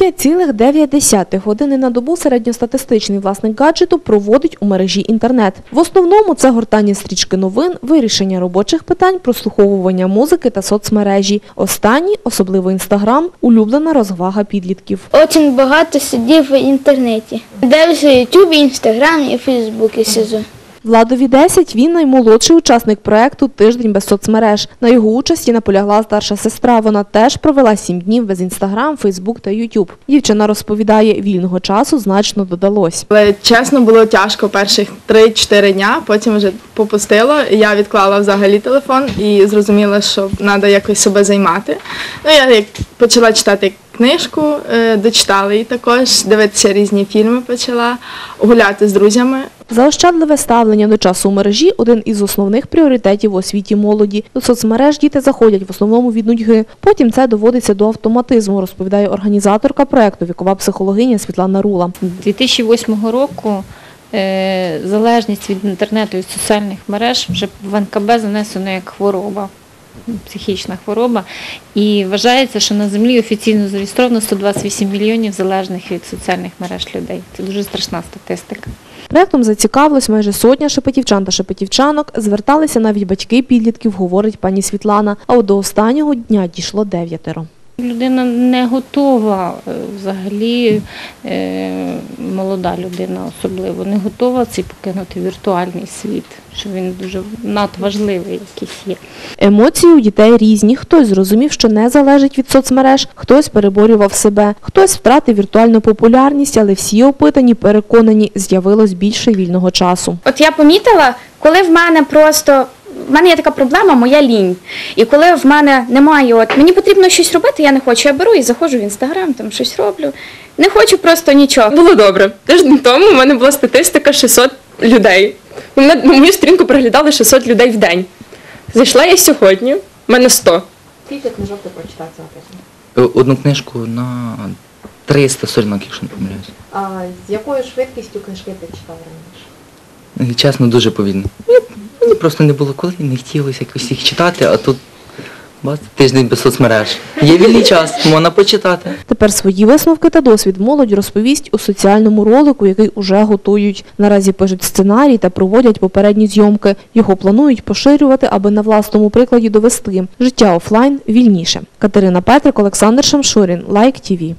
5,9 години на добу середньостатистичний власник гаджету проводить у мережі інтернет. В основному це гортання стрічки новин, вирішення робочих питань, прослуховування музики та соцмережі. Останні, особливо інстаграм, улюблена розвага підлітків. Очень багато сидів в інтернеті. Дивився Ютуб, Інстаграм і Фейсбук і сижу. Владові 10 він наймолодший учасник проекту Тиждень без соцмереж. На його участі наполягла старша сестра. Вона теж провела 7 днів без інстаграм, фейсбук та ютуб. Дівчина розповідає, вільного часу значно додалось. Але чесно було тяжко перших 3-4 дня, потім вже попустило. Я відклала взагалі телефон і зрозуміла, що треба якось себе займати. Ну, я почала читати книжку, е, дочитала її також, дивитися різні фільми почала, гуляти з друзями. Заощадливе ставлення до часу у мережі – один із основних пріоритетів у освіті молоді. До соцмереж діти заходять в основному від нудьги. Потім це доводиться до автоматизму, розповідає організаторка проекту вікова психологиня Світлана Рула. 2008 року е, залежність від інтернету і соціальних мереж вже в НКБ занесено як хвороба, психічна хвороба. І вважається, що на землі офіційно зареєстровано 128 мільйонів залежних від соціальних мереж людей. Це дуже страшна статистика. Проектом зацікавилось майже сотня шепетівчан та шепетівчанок. Зверталися навіть батьки підлітків, говорить пані Світлана. А от до останнього дня дійшло дев'ятеро. Людина не готова е, взагалі, е, молода людина особливо, не готова цей покинути віртуальний світ, що він дуже надважливий якийсь є. Емоції у дітей різні. Хтось зрозумів, що не залежить від соцмереж, хтось переборював себе, хтось втратив віртуальну популярність, але всі опитані переконані, з'явилось більше вільного часу. От я помітила, коли в мене просто в мене є така проблема, моя лінь. І коли в мене немає, от мені потрібно щось робити, я не хочу. Я беру і заходжу в інстаграм, там щось роблю. Не хочу просто нічого. Було добре. Тиждень тому у мене була статистика 600 людей. І На на мою сторінку переглядали 600 людей в день. Зайшла я сьогодні, в мене 100. Скільки книжок ти прочитав цього тижня? Е, Одну книжку на 300 сторінок, якщо не помиляюсь. А з якою швидкістю книжки ти читав раніше? Чесно, дуже повільно. Мені- Мені просто не було коли, не хотілося якось їх читати, а тут бац, тиждень без соцмереж. Є вільний час, можна почитати. Тепер свої висновки та досвід молодь розповість у соціальному ролику, який уже готують. Наразі пишуть сценарій та проводять попередні зйомки. Його планують поширювати, аби на власному прикладі довести. Життя офлайн вільніше. Катерина Петрик, Олександр Шамшурін, Лайк ТІВІ.